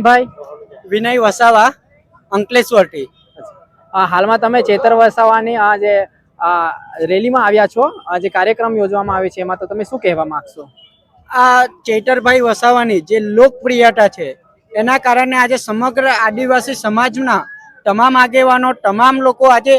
ભાઈ? વિનય વસાવા અંકલેશ્વરથી અ, હાલમાં તમે ચેતર વસાવાની આ જે રેલીમાં આવ્યા છો આ જે કાર્યક્રમ યોજવામાં આવે છે એમાં તો તમે શું કહેવા માંગશો? આ ચેતરભાઈ વસાવાની જે લોકપ્રિયતા છે એના કારણે આજે સમગ્ર આદિવાસી સમાજના તમામ આગેવાનો તમામ લોકો આજે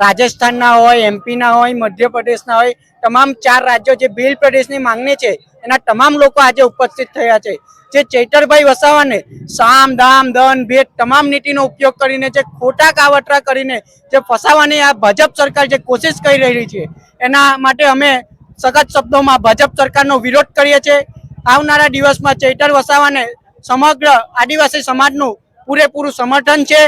રાજસ્થાનના હોય એમપીના હોય, મધ્યપ્રદેશના હોય, તમામ ચાર રાજ્યો જે ભીલ પ્રદેશની માંગણી છે, એના તમામ લોકો આજે ઉપસ્થિત થયા છે. જે ચૈતરભાઈ વસાવાને સામ, દામ દન ભેદ તમામ નીતિનો ઉપયોગ કરીને, જે ખોટા કાવતરા કરીને, જે ફસાવાની આ ભાજપ સરકાર જે કોશિશ કરી રહી છે, એના માટે અમે સખત શબ્દોમાં ભાજપ સરકારનો વિરોધ કરીએ છીએ. આવનારા દિવસમાં ચૈતર વસાવાને સમગ્ર આદિવાસી સમાજનું પૂરેપૂરું સમર્થન છે.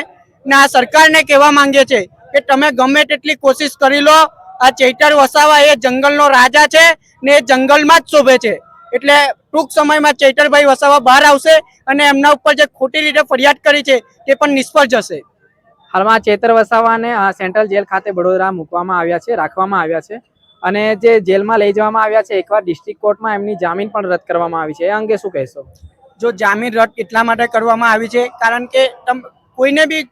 ને આ સરકારને કહેવા માંગીએ છીએ કે તમે ગમે તેટલી કોશિશ કરી લો આ ચૈતર વસાવા એ જંગલનો રાજા છે ને એ જંગલમાં જ શોભે છે. એટલે ટૂંક સમયમાં ચૈતરભાઈ વસાવા બહાર આવશે અને એમના ઉપર જે ખોટી રીતે ફરિયાદ કરી છે તે પણ નિષ્ફળ જશે. હાલમાં ચેતર વસાવાને સેન્ટ્રલ જેલ ખાતે વડોદરા મૂકવામાં આવ્યા છે રાખવામાં આવ્યા છે. અને જે જેલમાં લઈ જવામાં આવ્યા છે એકવાર ડિસ્ટ્રિક્ટ કોર્ટમાં એમની જામીન પણ રદ કરવામાં આવી છે. એ અંગે શું કહેશો? જો જામીન રદ એટલા માટે કરવામાં આવી છે કારણ કે તમ કોઈને બી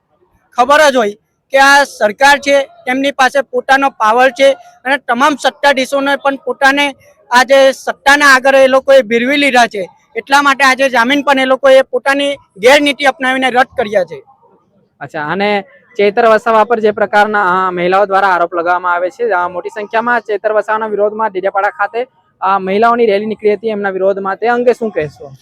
ખબર જ હોય કે આ સરકાર છે તેમની પાસે પોતાનો પાવર છે અને તમામ સત્તાધીશોને પણ પોતાને આજે સત્તાના આગળ એ લોકોએ ભેરવી લીધા છે. એટલા માટે આજે જામીન પણ એ લોકોએ પોતાની ગેરનીતિ અપનાવીને રદ કર્યા છે. અચ્છા અને ચેતર વસાવા પર જે પ્રકારના મહિલાઓ દ્વારા આરોપ લગાવવામાં આવે છે મોટી સંખ્યામાં ચેતર વસાવાના વિરોધમાં ડેડિયાપાડા ખાતે મહિલાઓની રેલી નીકળી હતી એમના વિરોધમાં તે અંગે શું કહેશો?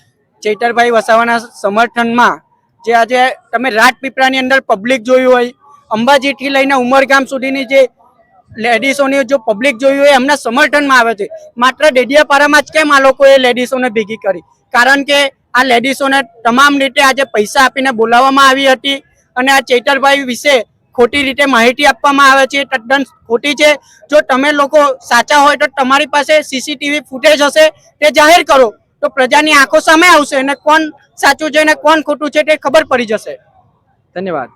ચેતરભાઈ વસાવાના સમર્થનમાં જે આજે તમે રાજપીપળાની અંદર પબ્લિક જોયું હોય અંબાજીથી લઈને ઉમરગામ સુધીની જે લેડીઝોની જો પબ્લિક જોયું હોય, એમના સમર્થનમાં આવે છે. માત્ર ડેડિયાપાડામાં જ કેમ આ લોકોએ લેડીઝોને ભેગી કરી? કારણ કે આ લેડીઝોને તમામ રીતે આજે પૈસા આપીને બોલાવવામાં આવી હતી અને આ ચૈતરભાઈ વિશે ખોટી રીતે માહિતી આપવામાં આવે છે, તદ્દન ખોટી છે. જો તમે લોકો સાચા હોય તો તમારી પાસે સીસીટીવી ફૂટેજ હશે, તે જાહેર કરો. તો પ્રજાની આંખો સામે આવશે અને કોણ સાચું છે અને કોણ ખોટું છે તે ખબર પડી જશે. ધન્યવાદ.